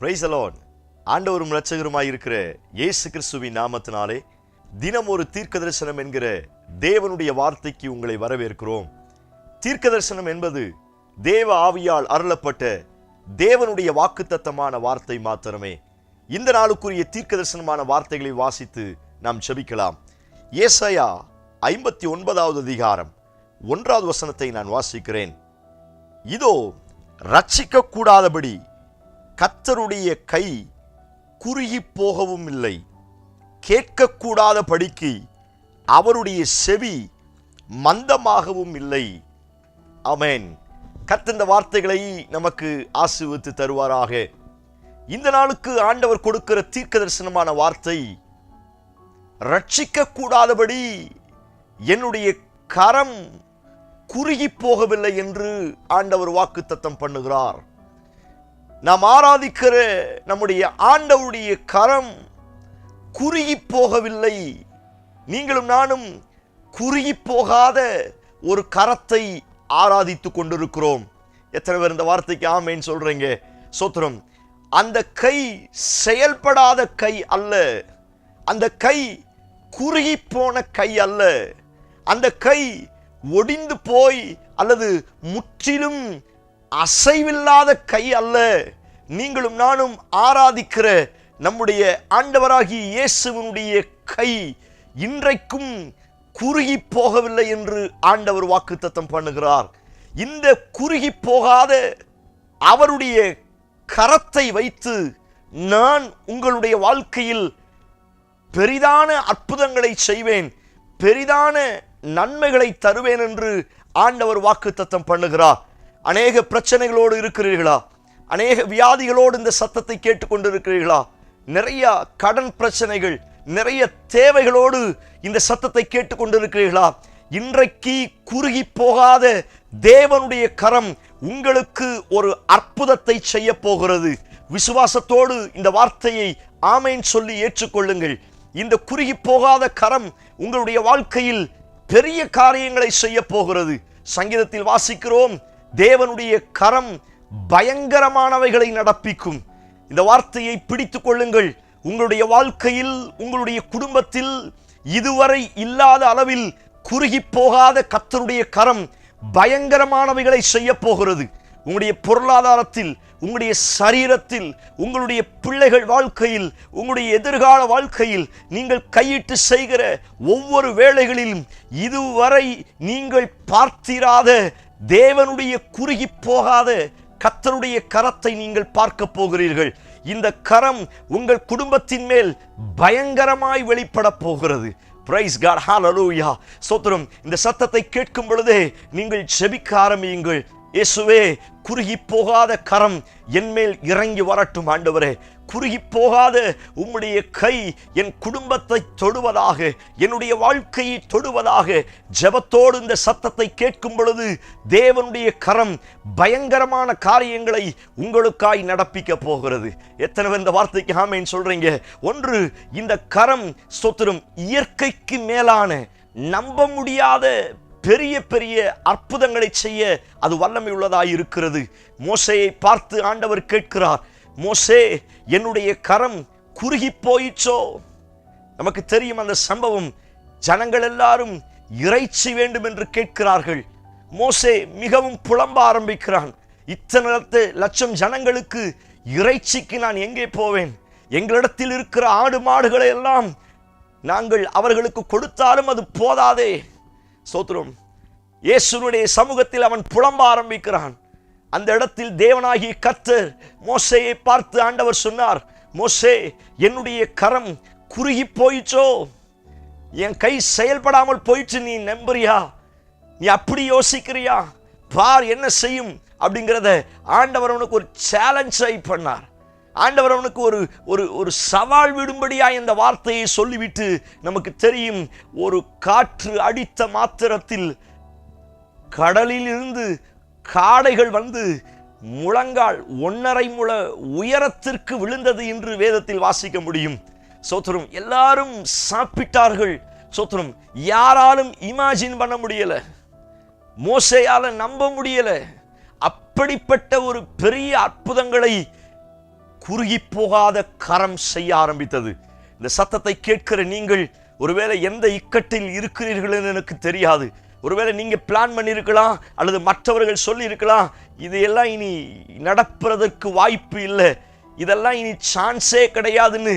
Price alone ஆண்டவரும் இரட்சகருமாய் இருக்கிற இயேசு கிறிஸ்துவின் நாமத்தினாலே தினம் ஒரு தீர்க்க தரிசனம் என்கிற தேவனுடைய வார்த்தைக்கு உங்களை வரவேற்கிறோம். தீர்க்க தரிசனம் என்பது தேவ ஆவியால் அருளப்பட்ட தேவனுடைய வாக்குத்தத்தமான வார்த்தை மாத்திரமே. இந்த நாளுக்குரிய தீர்க்க தரிசனமான வார்த்தைகளை வாசித்து நாம் செபிக்கலாம் ஏசாயா ஐம்பத்தி ஒன்பதாவது அதிகாரம் ஒன்றாவது வசனத்தை நான் வாசிக்கிறேன். இதோ ரட்சிக்க கூடாதபடி கத்தருடைய கை குறுகி போகவும் இல்லை கேட்கக்கூடாத படிக்கு அவருடைய செவி மந்தமாகவும் இல்லை அமேன் கத்தந்த இந்த வார்த்தைகளை நமக்கு ஆசிர்வித்து தருவாராக. இந்த நாளுக்கு ஆண்டவர் கொடுக்கிற தீர்க்க தரிசனமான வார்த்தை ரட்சிக்க கூடாதபடி என்னுடைய கரம் குறுகி போகவில்லை என்று ஆண்டவர் வாக்குத்தத்தம் பண்ணுகிறார். நாம் ஆராதிக்கிற நம்முடைய ஆண்டவருடைய கரம் குறுகி போகவில்லை நீங்களும் நானும் குறுகி போகாத ஒரு கரத்தை ஆராதித்துக் கொண்டிருக்கிறோம். எத்தனை பேர் இந்த வார்த்தைக்கு ஆமேன்னு சொல்றீங்க? சோத்திரம் அந்த கை செயல்படாத கை அல்ல. அந்த கை குறுகி போன கை அல்ல. அந்த கை ஒடிந்து போய் அல்லது முற்றிலும் அசைவில்லாத கை அல்ல. நீங்களும் நானும் ஆராதிக்கிற நம்முடைய ஆண்டவராகிய இயேசுவனுடைய கை இன்றைக்கும் குறுகி போகவில்லை என்று ஆண்டவர் வாக்குத்தத்தம் பண்ணுகிறார். இந்த குறுகி போகாத அவருடைய கரத்தை வைத்து நான் உங்களுடைய வாழ்க்கையில் பெரிதான அற்புதங்களை செய்வேன் பெரிதான நன்மைகளை தருவேன் என்று ஆண்டவர் வாக்குத்தத்தம் பண்ணுகிறார். அநேக பிரச்சனைகளோடு இருக்கிறீர்களா? அநேக வியாதிகளோடு இந்த சத்தத்தை கேட்டுக்கொண்டிருக்கிறீர்களா? நிறைய கடன் பிரச்சனைகள் நிறைய தேவைகளோடு இந்த சத்தத்தை கேட்டுக்கொண்டிருக்கிறீர்களா? இன்றைக்கு குறுகி போகாத தேவனுடைய கரம் உங்களுக்கு ஒரு அற்புதத்தை செய்ய போகிறது. விசுவாசத்தோடு இந்த வார்த்தையை ஆமேன் சொல்லி ஏற்றுக்கொள்ளுங்கள். இந்த குறுகி போகாத கரம் உங்களுடைய வாழ்க்கையில் பெரிய காரியங்களை செய்ய போகிறது. சங்கீதத்தில் வாசிக்கிறோம் தேவனுடைய கரம் பயங்கரமானவைகளை நடப்பிக்கும். இந்த வார்த்தையை பிடித்துக் கொள்ளுங்கள். உங்களுடைய வாழ்க்கையில் உங்களுடைய குடும்பத்தில் இதுவரை இல்லாத அளவில் குறுகி போகாத கத்தருடைய கரம் பயங்கரமானவைகளை செய்ய போகிறது. உங்களுடைய பொருளாதாரத்தில் உங்களுடைய சரீரத்தில் உங்களுடைய பிள்ளைகள் வாழ்க்கையில் உங்களுடைய எதிர்கால வாழ்க்கையில் நீங்கள் கையிட்டு செய்கிற ஒவ்வொரு வேளைகளிலும் இதுவரை நீங்கள் பார்த்திராத தேவனுடைய குறுகி போகாத கத்தருடைய கரத்தை நீங்கள் பார்க்க போகிறீர்கள். இந்த கரம் உங்கள் குடும்பத்தின் மேல் பயங்கரமாய் வெளிப்பட போகிறது. பிரைஸ் காட் ஹalleluya சோத்திரம் இந்த சத்தத்தை கேட்கும் பொழுதே நீங்கள் செபிக்க ஆரம்பியுங்கள். இயேசுவே குறுகி போகாத கரம் என்மேல் இறங்கி வரட்டும் ஆண்டவரே. குறுகி போகாத உம்முடைய கை என் குடும்பத்தை தொடுவதாக என்னுடைய வாழ்க்கையை தொடுவதாக ஜெபத்தோடு இந்த சத்தத்தை கேட்கும் பொழுது தேவனுடைய கரம் பயங்கரமான காரியங்களை உங்களுக்காய் நடப்பிக்க போகிறது. எத்தனை பேர் இந்த வார்த்தைக்கு ஆமைன்னு சொல்றீங்க? ஒன்று இந்த கரம் ஸ்தோத்திரம் இயற்கைக்கு மேலான நம்ப முடியாத பெரிய பெரிய அற்புதங்களை செய்ய அது வல்லமை உள்ளதாக இருக்கிறது. மோசையை பார்த்து ஆண்டவர் கேட்கிறார் மோசே என்னுடைய கரம் குறுகி போயிச்சோ? நமக்கு தெரியும் அந்த சம்பவம். ஜனங்கள் எல்லாரும் இறைச்சி வேண்டும் என்று கேட்கிறார்கள். மோசே மிகவும் புலம்ப ஆரம்பிக்கிறான். இத்தனை லட்சம் ஜனங்களுக்கு இறைச்சிக்கு நான் எங்கே போவேன்? எங்களிடத்தில் இருக்கிற ஆடு மாடுகளை எல்லாம் நாங்கள் அவர்களுக்கு கொடுத்தாலும் அது போதாதே. சோத்திரம். இயேசுனுடைய சமூகத்தில் அவன் புலம்ப ஆரம்பிக்கிறான். அந்த இடத்தில் தேவனாகி கத்தர் மோசையை பார்த்து ஆண்டவர் சொன்னார் மோசே என்னுடைய கரம் குறுகி போயிச்சோ? என் கை செயல்படாமல் போயிட்டு நீ நம்புறியா? நீ அப்படி யோசிக்கிறியா? பார் என்ன செய்யும்? அப்படிங்கிறத ஆண்டவர் அவனுக்கு ஒரு சேலஞ்சை பண்ணார். ஆண்டவர் அவனுக்கு ஒரு ஒரு ஒரு சவால் விடும்படியா இந்த வார்த்தையை சொல்லிவிட்டு நமக்கு தெரியும் ஒரு காற்று அடித்த மாத்திரத்தில் கடலில் இருந்து காடைகள் வந்து முழங்கால் ஒன்னரை முழ உயரத்திற்கு விழுந்தது என்று வேதத்தில் வாசிக்க முடியும். சோத்திரம் எல்லாரும் சாப்பிட்டார்கள். சோத்திரம் யாராலும் இமேஜின் பண்ண முடியல. மோசையால நம்ப முடியல. அப்படிப்பட்ட ஒரு பெரிய அற்புதங்களை குறுகி போகாத கரம் செய்ய ஆரம்பித்தது. இந்த சத்தத்தை கேட்கிற நீங்கள் ஒருவேளை எந்த இக்கட்டில் இருக்கிறீர்கள் எனக்கு தெரியாது. ஒருவேளை நீங்கள் பிளான் பண்ணியிருக்கலாம் அல்லது மற்றவர்கள் சொல்லியிருக்கலாம் இதையெல்லாம் இது எல்லாம் இனி நடப்புறதற்கு வாய்ப்பு இல்லை. இதெல்லாம் இனி சான்ஸே கிடையாதுன்னு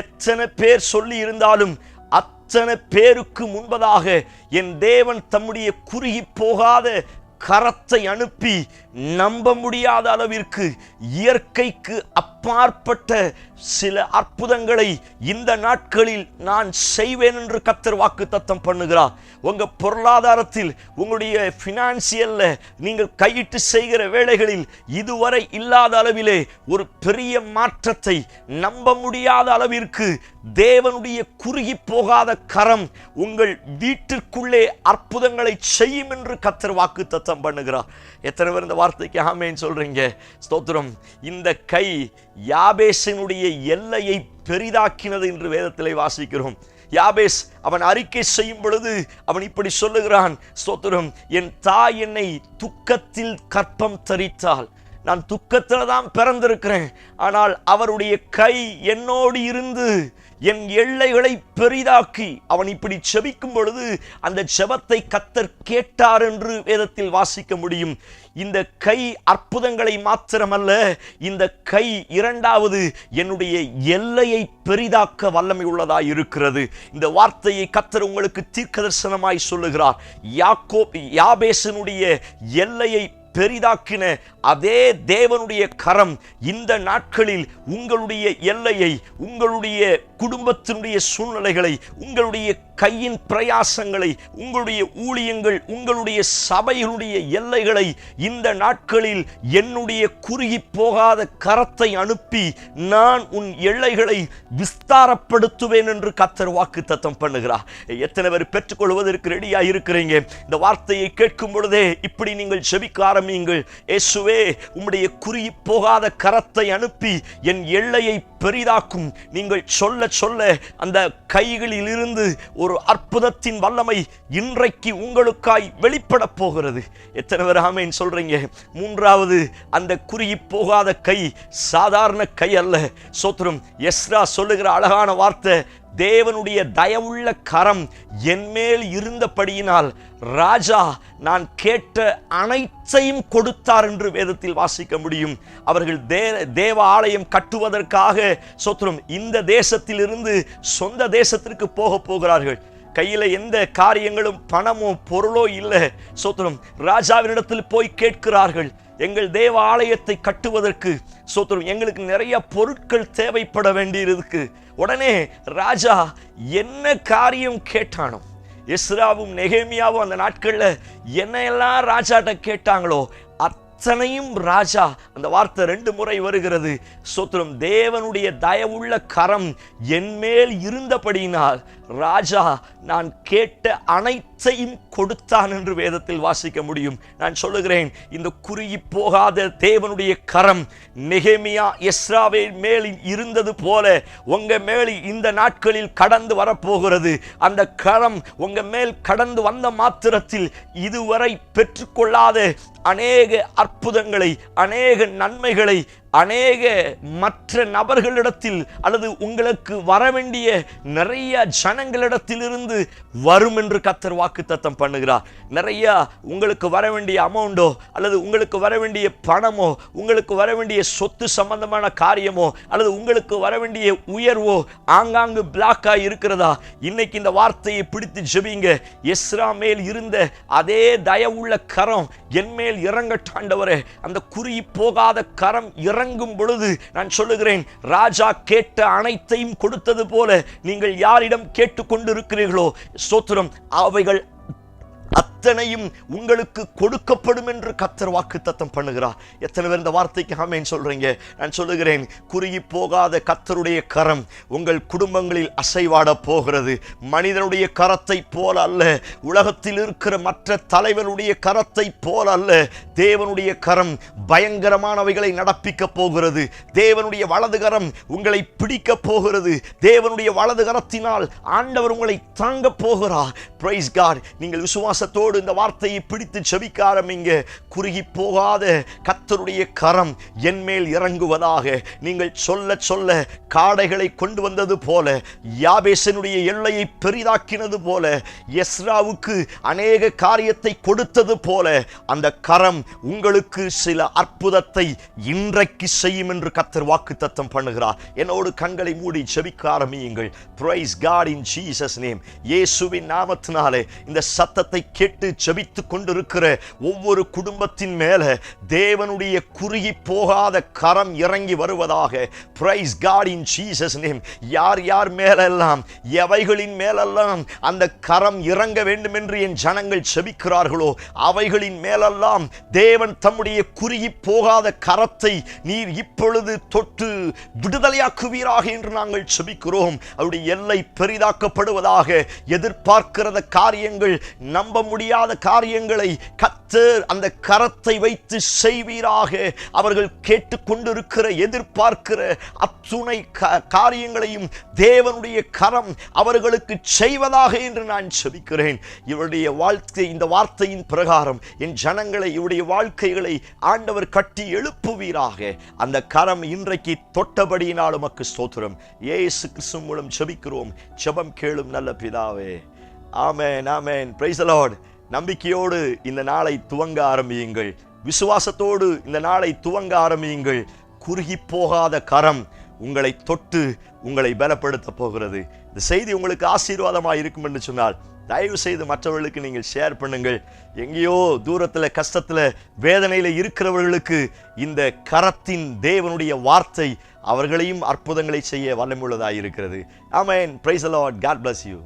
எத்தனை பேர் சொல்லி இருந்தாலும் அத்தனை பேருக்கு முன்பதாக என் தேவன் தம்முடைய குறுகி போகாத கரத்தை அனுப்பி நம்ப முடியாத அளவிற்கு இயற்கைக்கு அப் அப்பாற்பட்ட சில அற்புதங்களை இந்த நாட்களில் நான் செய்வேன் என்று கத்தர் வாக்கு தத்தம் பண்ணுகிறார். உங்க பொருளாதாரத்தில் உங்களுடைய பினான்சியல்ல நீங்கள் கையிட்டு செய்கிற வேலைகளில் இதுவரை இல்லாத அளவிலே ஒரு பெரிய மாற்றத்தை நம்ப முடியாத அளவிற்கு தேவனுடைய குறுகி போகாத கரம் உங்கள் வீட்டிற்குள்ளே அற்புதங்களை செய்யும் என்று கத்தர் வாக்கு தத்தம் பண்ணுகிறார். எத்தனை பேர் இந்த வார்த்தைக்கு ஆமேன்னு சொல்றீங்க? ஸ்தோத்திரம். இந்த கை யாபேசனுடைய எல்லையை பெரிதாக்கினது என்று வேதத்திலே வாசிக்கிறோம். யாபேஸ் அவன் அறிக்கை செய்யும் பொழுது அவன் இப்படி சொல்லுகிறான் ஸ்தோத்திரம் என் தாய் என்னை துக்கத்தில் கற்பம் தரித்தாள். நான் துக்கத்தில் தான் பிறந்திருக்கிறேன். ஆனால் அவருடைய கை என்னோடு இருந்து என் எல்லைகளை பெரிதாக்கி அவன் இப்படி செபிக்கும் பொழுது அந்த செபத்தை கத்தர் கேட்டார் என்று வேதத்தில் வாசிக்க முடியும். இந்த கை அற்புதங்களை மாத்திரமல்ல இந்த கை இரண்டாவது என்னுடைய எல்லையை பெரிதாக்க வல்லமை உள்ளதாய் இருக்கிறது. இந்த வார்த்தையை கத்தர் உங்களுக்கு தீர்க்கதர்சனமாய் சொல்லுகிறார். யாக்கோ யாபேசனுடைய எல்லையை பெரிதாக்கின அதே தேவனுடைய கரம் இந்த நாட்களில் உங்களுடைய எல்லையை உங்களுடைய குடும்பத்தினுடைய சூழ்நிலைகளை உங்களுடைய கையின் பிரயாசங்களை உங்களுடைய ஊழியங்கள் உங்களுடைய சபைகளுடைய எல்லைகளை இந்த நாட்களில் என்னுடைய குறுகி போகாத கரத்தை அனுப்பி நான் உன் எல்லைகளை விஸ்தாரப்படுத்துவேன் என்று கத்தர் வாக்கு தத்தம் பண்ணுகிறார். எத்தனை பேர் பெற்றுக்கொள்வதற்கு ரெடியா இருக்கிறீங்க? இந்த வார்த்தையை கேட்கும் பொழுதே இப்படி நீங்கள் செபிக்க ஆரம்பியுங்கள். இயேசுவே உம்முடைய குறுகி போகாத கரத்தை அனுப்பி என் எல்லையை பெரிதாக்கும். நீங்கள் சொல்ல சொல்ல அந்த கைகளிலிருந்து ஒரு அற்புதத்தின் வல்லமை இன்றைக்கு உங்களுக்காய் வெளிப்பட போகிறது. எத்தனை பேர் ஆமேன் சொல்றீங்க? மூன்றாவது அந்த குறுகி போகாத கை சாதாரண கை அல்ல. சோத்திரம் எஸ்ரா சொல்லுகிற அழகான வார்த்தை தேவனுடைய தயவுள்ள கரம் என்மேல் இருந்தபடியினால் ராஜா நான் கேட்ட அனைத்தையும் கொடுத்தார் என்று வேதத்தில் வாசிக்க முடியும். அவர்கள் தே தேவ ஆலயம் கட்டுவதற்காக சொத்துரும் இந்த தேசத்திலிருந்து சொந்த தேசத்திற்கு போக போகிறார்கள். கையில் எந்த காரியங்களும் பணமோ பொருளோ இல்லை. சோத்திரம் ராஜாவினிடத்தில் போய் கேட்கிறார்கள். எங்கள் தேவ ஆலயத்தை கட்டுவதற்கு சோத்திரம் எங்களுக்கு நிறைய பொருட்கள் தேவைப்பட வேண்டியிருக்கு. உடனே ராஜா என்ன காரியம் கேட்டானோ எஸ்ராவும் நெகேமியாவும் அந்த நாட்கள்ல என்ன எல்லாம் ராஜாட்ட கேட்டாங்களோ அத்தனையும் ராஜா அந்த வார்த்தை ரெண்டு முறை வருகிறது. சோத்திரம் தேவனுடைய தயவுள்ள கரம் என்மேல் இருந்தபடியினால் ராஜா நான் கேட்ட அனைத்தையும் கொடுத்தான் என்று வேதத்தில் வாசிக்க முடியும். நான் சொல்லுகிறேன் இந்த குறுகி போகாத தேவனுடைய கரம் நெகேமியா எஸ்ராவே மேலில் இருந்தது போல உங்க மேல் இந்த நாட்களில் கடந்து வரப்போகிறது. அந்த கரம் உங்க மேல் கடந்து வந்த மாத்திரத்தில் இதுவரை பெற்றுக்கொள்ளாத அநேக அற்புதங்களை அநேக நன்மைகளை அநேக மற்ற நபர்களிடத்தில் அல்லது உங்களுக்கு வர வேண்டிய நிறைய ஜனங்களிடத்திலிருந்து வரும் என்று கத்தர் வாக்கு தத்தம் பண்ணுகிறார். நிறைய உங்களுக்கு வர வேண்டிய அமௌண்டோ அல்லது உங்களுக்கு வர வேண்டிய பணமோ உங்களுக்கு வர வேண்டிய சொத்து சம்பந்தமான காரியமோ அல்லது உங்களுக்கு வர வேண்டிய உயர்வோ ஆங்காங்கு பிளாக்கா இருக்கிறதா? இன்னைக்கு இந்த வார்த்தையை பிடித்து ஜெபிங்க. எஸ்ரா மேல் இருந்த அதே தயவுள்ள கரம் என் மேல் இறங்கட்டாண்டவரே அந்த குறி போகாத கரம் இற இறங்கும் பொழுது நான் சொல்லுகிறேன் ராஜா கேட்ட அனைத்தையும் கொடுத்தது போல நீங்கள் யாரிடம் கேட்டுக்கொண்டிருக்கிறீர்களோ? ஸ்தோத்திரம் அவைகள் அத்தனையும் உங்களுக்கு கொடுக்கப்படும் என்று கத்தர் வாக்கு தத்தம் பண்ணுகிறார். எத்தனை பேர் இந்த வார்த்தைக்கு ஆமேன் சொல்றீங்க? நான் சொல்லுகிறேன் குறுகி போகாத கத்தருடைய கரம் உங்கள் குடும்பங்களில் அசைவாட போகிறது. மனிதனுடைய கரத்தை போல அல்ல உலகத்தில் இருக்கிற மற்ற தலைவனுடைய கரத்தை போல அல்ல தேவனுடைய கரம் பயங்கரமானவைகளை நடப்பிக்க போகிறது. தேவனுடைய வலது கரம் உங்களை பிடிக்க போகிறது. தேவனுடைய வலது கரத்தினால் ஆண்டவர் உங்களை தாங்க போகிறார். பிரைஸ் காட் நீங்கள் விசுவாசத்தோடு நம்பிக்கையோடு இந்த வார்த்தையை பிடித்து செபிக்க ஆரம்பிங்க குறுகி போகாத கத்தருடைய கரம் என் மேல் இறங்குவதாக நீங்கள் சொல்ல சொல்ல காடைகளை கொண்டு வந்தது போல யாபேசனுடைய எல்லையை பெரிதாக்கினது போல எஸ்ராவுக்கு அநேக காரியத்தை கொடுத்தது போல அந்த கரம் உங்களுக்கு சில அற்புதத்தை இன்றைக்கு செய்யும் என்று கத்தர் வாக்கு தத்தம் பண்ணுகிறார். என்னோடு கண்களை மூடி செபிக்க ஆரம்பியுங்கள் praise God in Jesus name இயேசுவின் நாமத்தினாலே இந்த சத்தத்தை கேட்டு செபித்து கொண்டிருக்கிற ஒவ்வொரு குடும்பத்தின் மேல தேவனுடைய குறுகி போகாத கரம் இறங்கி வருவதாக. Praise God in Jesus name யார் யார் மேலெல்லாம் எவைகளின் மேலெல்லாம் அந்த கரம் இறங்க வேண்டும் என்று என் ஜனங்கள் செபிக்கிறார்களோ அவைகளின் மேலெல்லாம் தேவன் தம்முடைய குறுகி போகாத கரத்தை நீர் இப்பொழுது தொட்டு விடுதலையாக்குவீராக என்று நாங்கள் செபிக்கிறோம். அவருடைய எல்லை பெரிதாக்கப்படுவதாக எதிர்பார்க்கிறத காரியங்கள் நம்ப முடியாது காரியங்களை கத்தர் அந்த கரத்தை வைத்து செய்வீராக. அவர்கள் கேட்டுக்கொண்டிருக்கிற எதிர்பார்க்கிற அத்துணை க- காரியங்களையும் தேவனுடைய கரம் அவர்களுக்கு செய்வதாக என்று நான் செபிக்கிறேன். இவருடைய வாழ்க்கை இந்த வார்த்தையின் பிரகாரம் என் ஜனங்களை இவருடைய வாழ்க்கைகளை ஆண்டவர் கட்டி எழுப்புவீராக. அந்த கரம் இன்றைக்கு தொட்டபடியினால் உமக்கு ஸ்தோத்திரம். இயேசு கிறிஸ்து மூலம் செபிக்கிறோம். செபம் கேளும் நல்ல பிதாவே. ஆமேன் ஆமேன். பிரைஸ் லார்ட் நம்பிக்கையோடு இந்த நாளை துவங்க ஆரம்பியுங்கள். விசுவாசத்தோடு இந்த நாளை துவங்க ஆரம்பியுங்கள். குறுகி போகாத கரம் உங்களை தொட்டு உங்களை பலப்படுத்த போகிறது. இந்த செய்தி உங்களுக்கு ஆசீர்வாதமாக இருக்கும் என்று சொன்னால் தயவு செய்து மற்றவர்களுக்கு நீங்கள் ஷேர் பண்ணுங்கள். எங்கேயோ தூரத்தில் கஷ்டத்தில் வேதனையில் இருக்கிறவர்களுக்கு இந்த கரத்தின் தேவனுடைய வார்த்தை அவர்களையும் அற்புதங்களை செய்ய வல்லமுள்ளதாக இருக்கிறது. ஆமேன் praise the Lord God bless you